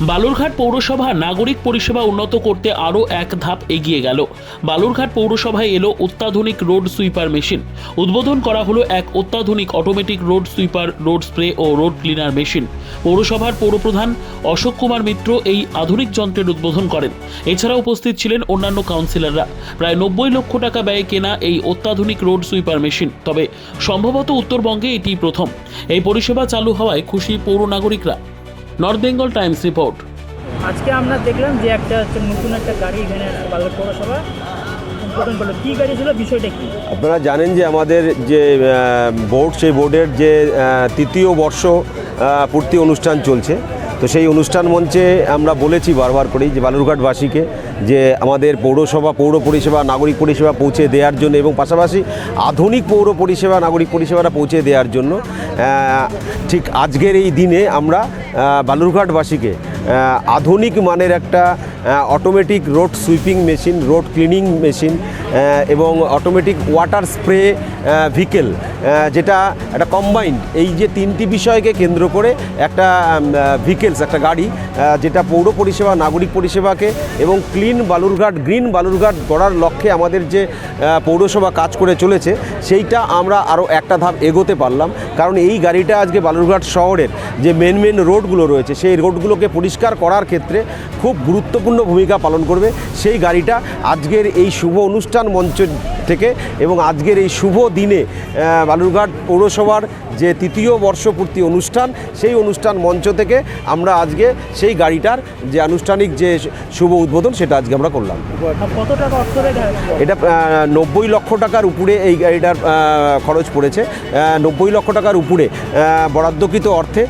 বালুরঘাট পৌরসভা নাগরিক পরিষেবা উন্নত করতে আরও এক ধাপ এগিয়ে গেল। বালুরঘাট পৌরসভায় এলো অত্যাধুনিক রোড সুইপার মেশিন। উদ্বোধন করা হলো এক অত্যাধুনিক automatic road sweeper, road spray ও রোড ক্লিনার মেশিন। পৌরসভার পৌরপ্রধান অশোক কুমার মিত্র এই আধুনিক যন্ত্রের উদ্বোধন করেন। এছাড়া উপস্থিত ছিলেন অন্যান্য কাউন্সিলররা। প্রায় নব্বই লক্ষ টাকা ব্যয়ে কেনা এই অত্যাধুনিক রোড সুইপার মেশিন। তবে সম্ভবত উত্তরবঙ্গে এটি প্রথম। এই পরিষেবা চালু হওয়ায় খুশি পৌর নাগরিকরা। North Bengal Times report. আজকে আমরা দেখলাম যে একটা হচ্ছে নতুন একটা গাড়ি এখানে বালক পৌরসভা। উদ্বোধন গাড়ি ছিল বিষয়টা কী? আপনারা জানেন যে আমাদের যে বোর্ড সেই বোর্ডের যে তৃতীয় বর্ষ পূর্তি অনুষ্ঠান চলছে। তো সেই অনুষ্ঠান মঞ্চে আমরা বলেছি বারবার করেই যে বালুরঘাটবাসীকে যে আমাদের পৌরসভা, পৌর পরিষেবা, নাগরিক পরিষেবা পৌঁছে দেওয়ার জন্য এবং পাশাপাশি আধুনিক পৌর পরিষেবা, নাগরিক পরিষেবাটা পৌঁছে দেওয়ার জন্য ঠিক আজকের এই দিনে আমরা বালুরঘাটবাসীকে আধুনিক মানের একটা automatic road sweeping machine road cleaning machine এবং অটোমেটিক ওয়াটার স্প্রে ভিকেল যেটা একটা কম্বাইন্ড এই যে তিনটি বিষয়কে কেন্দ্র করে একটা ভিকেলস একটা গাড়ি যেটা পৌর পরিষেবা, নাগরিক পরিষেবাকে এবং ক্লিন বালুরঘাট গ্রিন বালুরঘাট গড়ার লক্ষ্যে আমাদের যে পৌরসভা কাজ করে চলেছে, সেইটা আমরা আরও একটা ধাপ এগোতে পারলাম। কারণ এই গাড়িটা আজকে বালুরঘাট শহরের যে মেন মেন রোডগুলো রয়েছে, সেই রোডগুলোকে পরিষ্কার করার ক্ষেত্রে খুব গুরুত্বপূর্ণ ভূমিকা পালন করবে। সেই গাড়িটা আজকের এই শুভ অনুষ্ঠান মঞ্চ থেকে এবং আজকের এই শুভ দিনে বালুরঘাট পৌরসভার যে তৃতীয় বর্ষপূর্তি অনুষ্ঠান সেই অনুষ্ঠান মঞ্চ থেকে আমরা আজকে সেই গাড়িটার যে আনুষ্ঠানিক যে শুভ উদ্বোধন সেটা আজকে আমরা করলাম। এটা নব্বই লক্ষ টাকার উপরে এই গাড়িটার খরচ পড়েছে। নব্বই লক্ষ টাকার উপরে বরাদ্দকৃত অর্থে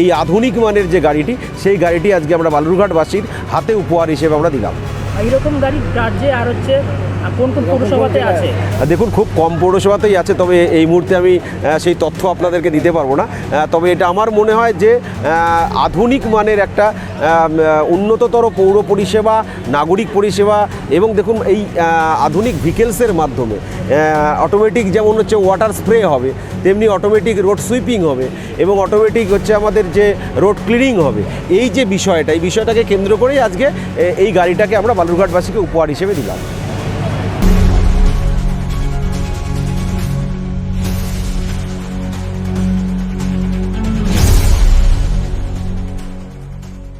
এই আধুনিক মানের যে গাড়িটি সেই গাড়িটি আজকে আমরা বালুরঘাটবাসীর হাতে উপহার হিসেবে আমরা দিলাম। এইরকম গাড়ি রাজ্যে আর হচ্ছে কোন কোন পৌরসভাতে আছে? দেখুন, খুব কম পৌরসভাতেই আছে, তবে এই মুহূর্তে আমি সেই তথ্য আপনাদেরকে দিতে পারব না। তবে এটা আমার মনে হয় যে আধুনিক মানের একটা উন্নততর পৌর পরিষেবা, নাগরিক পরিষেবা এবং দেখুন, এই আধুনিক ভিকেলসের মাধ্যমে অটোমেটিক যেমন হচ্ছে ওয়াটার স্প্রে হবে, তেমনি অটোমেটিক রোড সুইপিং হবে এবং অটোমেটিক হচ্ছে আমাদের যে রোড ক্লিনিং হবে। এই যে বিষয়টা, এই বিষয়টাকে কেন্দ্র করেই আজকে এই গাড়িটাকে আমরা বালুরঘাটবাসীকে উপহার হিসেবে দিলাম।